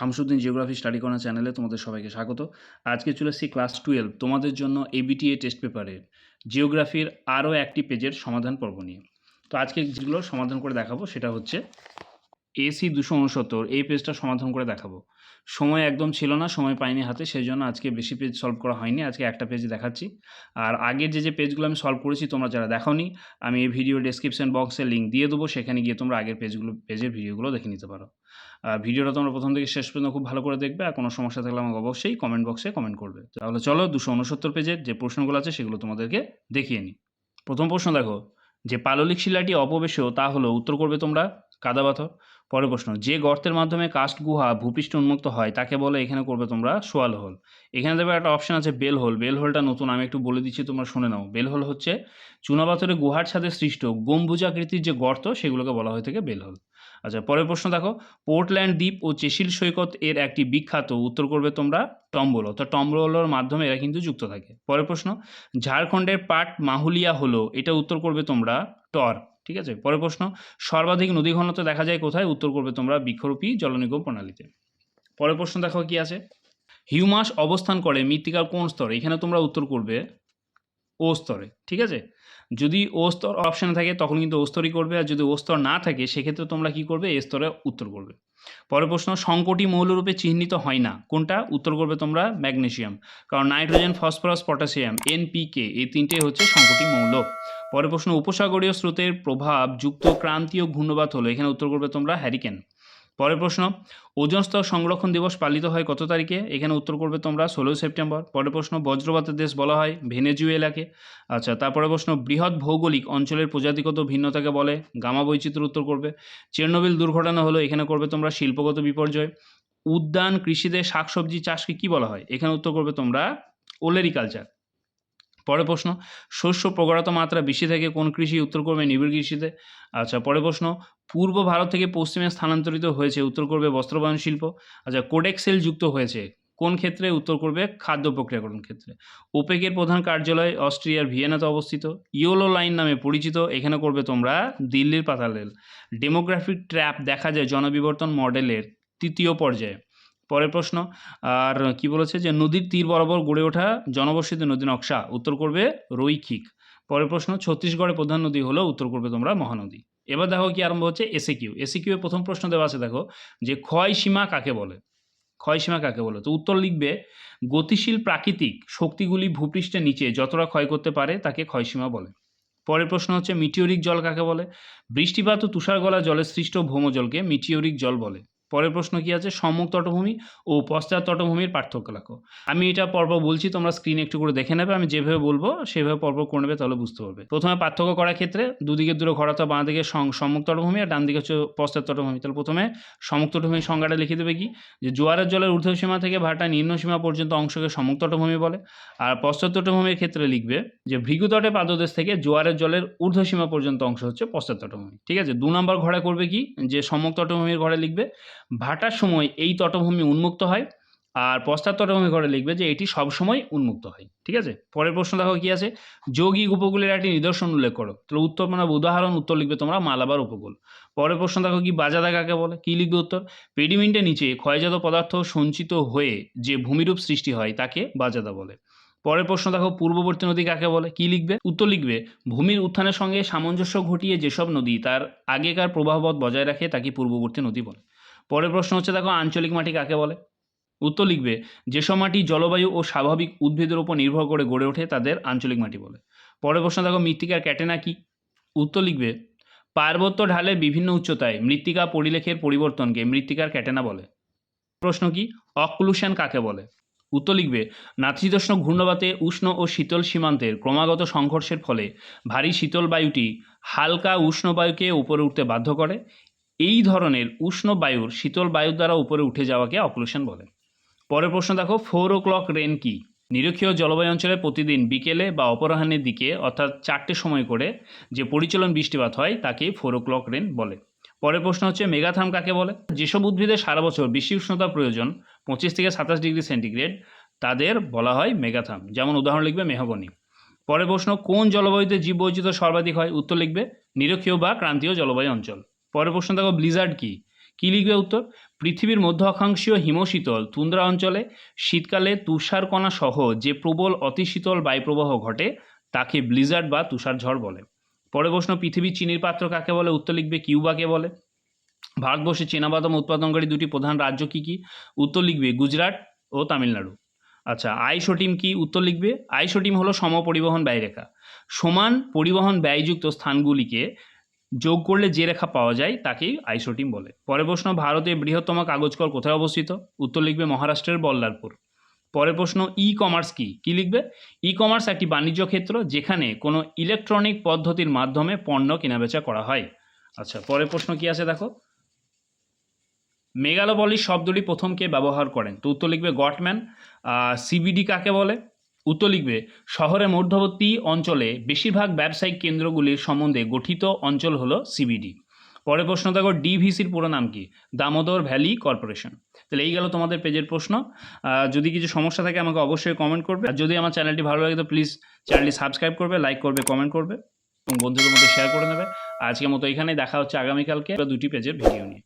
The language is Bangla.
শামসুদ্দিন জিওগ্রাফি স্টাডি কর্নার চ্যানেলে তোমাদের সবাইকে স্বাগত। আজকে চলে এসেছি ক্লাস টুয়েলভ, তোমাদের জন্য এবিটিএ টেস্ট পেপারের জিওগ্রাফির আরও একটি পেজের সমাধান পর্ব নিয়ে। তো আজকে যেগুলো সমাধান করে দেখাবো সেটা হচ্ছে এসি দুশো উনসত্তর, এই পেজটা সমাধান করে দেখাবো। সময় একদম ছিল না, সময় পাইনি হাতে সেই জন্য আজকে বেশি পেজ সলভ করা হয়নি, আজকে একটা পেজ দেখাচ্ছি। আর আগের যে যে পেজগুলো আমি সলভ করেছি, তোমরা যারা দেখোনি, আমি এই ভিডিও ডেসক্রিপশন বক্সে লিঙ্ক দিয়ে দেবো, সেখানে গিয়ে তোমরা আগের পেজগুলো পেজের ভিডিওগুলো দেখে নিতে পারো। আর ভিডিওটা তোমরা প্রথম থেকে শেষ পর্যন্ত খুব ভালো করে দেখবে, আর কোনো সমস্যা থাকলে আমাকে অবশ্যই কমেন্ট বক্সে কমেন্ট করবে। তাহলে চলো দুশো উনসত্তর পেজের যে প্রশ্নগুলো আছে, সেগুলো তোমাদেরকে দেখিয়ে নিই। প্রথম প্রশ্ন দেখো, যে পাললিক শিলাটি অপবেশেও তা হলো উত্তর করবে তোমরা কাদাপাথর পরের প্রশ্ন, যে গর্তের মাধ্যমে কাস্ট গুহা ভূপৃষ্ঠ উন্মুক্ত হয়, তাকে বলে এখানে করবে তোমরা সোয়াল হোল। এখানে দেখবে একটা অপশন আছে বেল হোল। বেল হোলটা নতুন, আমি একটু বলে দিচ্ছি, তোমরা শুনে নাও। বেল হোল হচ্ছে চুনাপাথরের গুহার ছাদে সৃষ্ট গম্বুজাকৃতির যে গর্ত, সেগুলোকে বলা হয়ে থাকে বেল হোল। আচ্ছা পরের প্রশ্ন দেখো, পোর্টল্যান্ড দ্বীপ ও চেশিল সৈকত এর একটি বিখ্যাত উত্তর করবে তোমরা টম্বল, অর্থাৎ টম্বলোর মাধ্যমে এরা কিন্তু যুক্ত থাকে। পরের প্রশ্ন, ঝাড়খণ্ডের পাট মাহুলিয়া হলো, এটা উত্তর করবে তোমরা টর। ঠিক আছে? পরের প্রশ্ন, সর্বাধিক নদী ঘনত্ব দেখা যায় কোথায়? উত্তর করবে তোমরা বৃক্ষরূপী জলনিগম প্রণালীতে। পরের প্রশ্ন দেখো কি আছে? হিউমাস অবস্থান করে মৃত্তিকার কোন স্তরে? এখানে তোমরা উত্তর করবে ও স্তরে, ঠিক আছে? যদি ও স্তর অপশানে থাকে, তখন কিন্তু ও স্তরই করবে, আর যদি ও স্তর না থাকে, সেক্ষেত্রে তোমরা কি করবে? এ স্তরে উত্তর করবে। পরের প্রশ্ন, সংকটি মৌলরূপে চিহ্নিত হয় না। কোনটা? উত্তর করবে তোমরা ম্যাগনেশিয়াম কারণ নাইট্রোজেন, ফসফরাস, পটাশিয়াম এনপিকে এই তিনটেই হচ্ছে সংকটি মৌল। পরের প্রশ্ন, উপসাগরীয় স্রোতের প্রভাব যুক্ত ক্রান্তীয় ঘূর্ণবাত হলো। এখানে উত্তর করবে তোমরা হ্যারিকেন পরের প্রশ্ন, ওজন স্তর সংরক্ষণ দিবস পালিত হয় কত তারিখে? এখানে উত্তর করবে তোমরা ষোলোই সেপ্টেম্বর। পরের প্রশ্ন, বজ্রপাতের দেশ বলা হয় ভেনেজুয়েলাকে আচ্ছা তারপরে প্রশ্ন, বৃহৎ ভৌগোলিক অঞ্চলের প্রজাতিগত ভিন্নতাকে বলে গামা বৈচিত্র্য উত্তর করবে। চেরনোবিল দুর্ঘটনা হলো, এখানে করবে তোমরা শিল্পগত বিপর্যয়। উদ্যান কৃষিতে শাকসবজি, চাষকে কি বলা হয়? এখানে উত্তর করবে তোমরা ওলেরিকালচার। পরের প্রশ্ন, শস্য প্রগাঢ়ত মাত্রা বেশি থেকে কোন কৃষি উত্তর করবে নিবিড় কৃষিতে? আচ্ছা পরের প্রশ্ন, পূর্ব ভারত থেকে পশ্চিমে স্থানান্তরিত হয়েছে উত্তর করবে বস্ত্রবায়ন শিল্প। আচ্ছা কোডেক্সেল যুক্ত হয়েছে, কোন ক্ষেত্রে উত্তর করবে খাদ্য প্রক্রিয়াকরণ ক্ষেত্রে? ওপেকের প্রধান কার্যালয় অস্ট্রিয়ার ভিয়েনাতে অবস্থিত। ইয়োলো লাইন নামে পরিচিত, এখানে করবে তোমরা দিল্লির পাতাল রেল ডেমোগ্রাফিক ট্র্যাপ দেখা যায় জনবিবর্তন মডেলের তৃতীয় পর্যায়ে। পরের প্রশ্ন, আর কি বলেছে যে নদীর তীর বরাবর গড়ে ওঠা জনবসতি নদী নকশা উত্তর করবে রৈখিক। পরের প্রশ্ন ছত্তিশগড়ের প্রধান নদী হলো উত্তর করবে তোমরা মহানদী। এবার দেখো কি আরম্ভ হচ্ছে এসে কিউ এসে কিউ প্রথম প্রশ্ন দেওয়া আছে, দেখো, যে ক্ষয় সীমা কাকে বলে? ক্ষয় সীমা কাকে বলে? তো উত্তর লিখবে, গতিশীল প্রাকৃতিক শক্তিগুলি ভূপৃষ্ঠের নিচে যতটা ক্ষয় করতে পারে তাকে ক্ষয়সীমা বলে। পরের প্রশ্ন হচ্ছে, মিটিওরিক জল কাকে বলে? বৃষ্টিপাত ও তুষার গলা জলের সৃষ্ট ভৌমজলকে মিটিওরিক জল বলে। পরের প্রশ্ন কি আছে? সম্মুখ তটভূমি ও পশ্চাৎ তটভূমির পার্থক্য লেখো। আমি এটা পর্ব বলছি, তোমরা স্ক্রিনে একটু করে দেখে নেবে, আমি যেভাবে বলব, সেভাবে পর্ব করে নেবে, তাহলে বুঝতে পারবে। প্রথমে পার্থক্য করার ক্ষেত্রে দুদিকে দূরে ঘরাতে বাঁ দিকে সম্মুখ তটভূমি আর ডান দিকে হচ্ছে পশ্চাৎ তটভূমি। তাহলে প্রথমে সম্মুখ তটভূমির সংজ্ঞাটা লিখে দেবে কি? যে জোয়ারের জলের ঊর্ধ্ব সীমা থেকে ভাটা নিম্ন সীমা পর্যন্ত অংশকে সম্মুখ তটভূমি বলে। আর পশ্চাৎ তটভূমির ক্ষেত্রে লিখবে যে ভৃগুতটে পাদদেশ থেকে জোয়ারের জলের ঊর্ধ্ব সীমা পর্যন্ত অংশ হচ্ছে পশ্চাৎ তটভূমি। ঠিক আছে? দু নম্বর ঘরে করবে কি? যে সম্মুখ তটভূমির ঘরে লিখবে ভাটার সময় এই তটভূমি উন্মুক্ত হয় আর পশ্চাৎ তটভূমি ঘরে লিখবে যে এটি সবসময় উন্মুক্ত হয়, ঠিক আছে? পরের প্রশ্ন দেখো কি আছে? যৌগিক উপকূলের একটি নিদর্শন উল্লেখ করো। তাহলে উত্তর মানে উদাহরণ, উত্তর লিখবে তোমরা মালাবার উপকূল। পরের প্রশ্ন দেখো কি, বাজাদা কাকে বলে? কি লিখবে উত্তর? পেডিমিন্টের নিচে ক্ষয়জাত পদার্থ সঞ্চিত হয়ে যে ভূমিরূপ সৃষ্টি হয় তাকে বাজাদা বলে। পরের প্রশ্ন দেখো, পূর্ববর্তী নদী কাকে বলে? কি লিখবে? উত্তর লিখবে, ভূমির উত্থানের সঙ্গে সামঞ্জস্য ঘটিয়ে যেসব নদী তার আগেকার প্রবাহপথ বজায় রাখে তাকে পূর্ববর্তী নদী বলে। পরের প্রশ্ন হচ্ছে, দেখো, আঞ্চলিক মাটি কাকে বলে? উত্তর লিখবে যেসব মাটি জলবায়ু ও স্বাভাবিক উদ্ভিদের উপর নির্ভর করে গড়ে ওঠে, তাদের আঞ্চলিক মাটি বলে। পরের প্রশ্ন, দেখো মৃত্তিকার ক্যাটেনা কি? উত্তর লিখবে, পার্বত্য ঢালের বিভিন্ন উচ্চতায় মৃত্তিকা পরিলেখের পরিবর্তনকে মৃত্তিকার ক্যাটেনা বলে। প্রশ্ন কি? অক্লুশন কাকে বলে? উত্তর লিখবে, নাতিশীতোষ্ণ ঘূর্ণবাতে উষ্ণ ও শীতল সীমান্তের ক্রমাগত সংঘর্ষের ফলে ভারী শীতল বায়ুটি হালকা উষ্ণ বায়ুকে উপরে উঠতে বাধ্য করে। এই ধরনের উষ্ণ বায়ুর শীতল বায়ুর দ্বারা উপরে উঠে যাওয়াকে অক্লুশন বলে। পরের প্রশ্ন দেখো ফোর ও ক্লক রেন কি? নিরক্ষীয় জলবায়ু অঞ্চলে প্রতিদিন বিকেলে বা অপরাহ্নের দিকে, অর্থাৎ চারটে সময় করে যে পরিচলন বৃষ্টিপাত হয়, তাকে ফোর ও ক্লক রেন বলে। পরের প্রশ্ন হচ্ছে মেগাথাম কাকে বলে? যেসব উদ্ভিদের সারা বছর বেশি উষ্ণতা প্রয়োজন, পঁচিশ থেকে সাতাশ ডিগ্রি সেন্টিগ্রেড, তাদের বলা হয় মেগাথাম যেমন উদাহরণ লিখবে মেহগনি। পরের প্রশ্ন, কোন জলবায়ুতে জীববৈচিত্র্য সর্বাধিক হয়? উত্তর লিখবে, নিরক্ষীয় বা ক্রান্তীয় জলবায়ু অঞ্চল। পরের প্রশ্ন দেখো ব্লিজার্ড কি? কি লিখবে উত্তর? পৃথিবীর মধ্য অক্ষাংশীয় হিমশীতল তুন্দ্রা অঞ্চলে শীতকালে তুষারকণা সহ যে প্রবল অতিশীতল বায়ুপ্রবাহ ঘটে, তাকে ব্লিজার্ড বা তুষারঝড় বলে। পরে প্রশ্ন পৃথিবীর চিনির পাত্র কাকে বলে? উত্তর লিখবে কিউবাকে বলে। ভারতবর্ষে চীনাবাদাম উৎপাদনকারী দুটি প্রধান রাজ্য কী কী? উত্তর লিখবে গুজরাট ও তামিলনাড়ু। আচ্ছা আইসোটিম কি? উত্তর লিখবে, আইসোটিম হলো সমপরিবহন ব্যয়রেখা। সমান পরিবহন ব্যয়যুক্ত স্থানগুলিকে যোগ করলে যে রেখা পাওয়া যায় তাকেই আইসোটিম বলে। পরের প্রশ্ন, ভারতের বৃহত্তম কাগজ কল কোথায় অবস্থিত? উত্তর লিখবে মহারাষ্ট্রের বল্লারপুর। পরের প্রশ্ন ই কমার্স কি? কি লিখবে? ই কমার্স একটি বাণিজ্য ক্ষেত্র যেখানে কোনো ইলেকট্রনিক পদ্ধতির মাধ্যমে পণ্য কেনাবেচা করা হয়। আচ্ছা পরের প্রশ্ন কি আছে দেখো? মেগালোপলিস শব্দটি প্রথম কে ব্যবহার করেন? তো উত্তর লিখবে গটম্যান। সিবিডি কাকে বলে? উত্তর লিখবে শহরের মধ্যবর্তী অঞ্চলে বেশিরভাগ ব্যবসায়িক কেন্দ্রগুলির সম্বন্ধে গঠিত অঞ্চল হলো সিবিডি পরের প্রশ্ন, দেখো ডিভিসির পুরো নাম কি? Damodar Valley Corporation. তাহলে এই গেল তোমাদের পেজের প্রশ্ন। যদি কিছু সমস্যা থাকে, আমাকে অবশ্যই কমেন্ট করবে। আর যদি আমার চ্যানেলটি ভালো লাগে, তো প্লিজ চ্যানেলটি সাবস্ক্রাইব করবে লাইক করবে কমেন্ট করবে এবং বন্ধুদের মধ্যে শেয়ার করে নেবে। আজকের মতো এখানেই, দেখা হচ্ছে আগামীকালকে দুটি পেজের ভিডিও নিয়ে।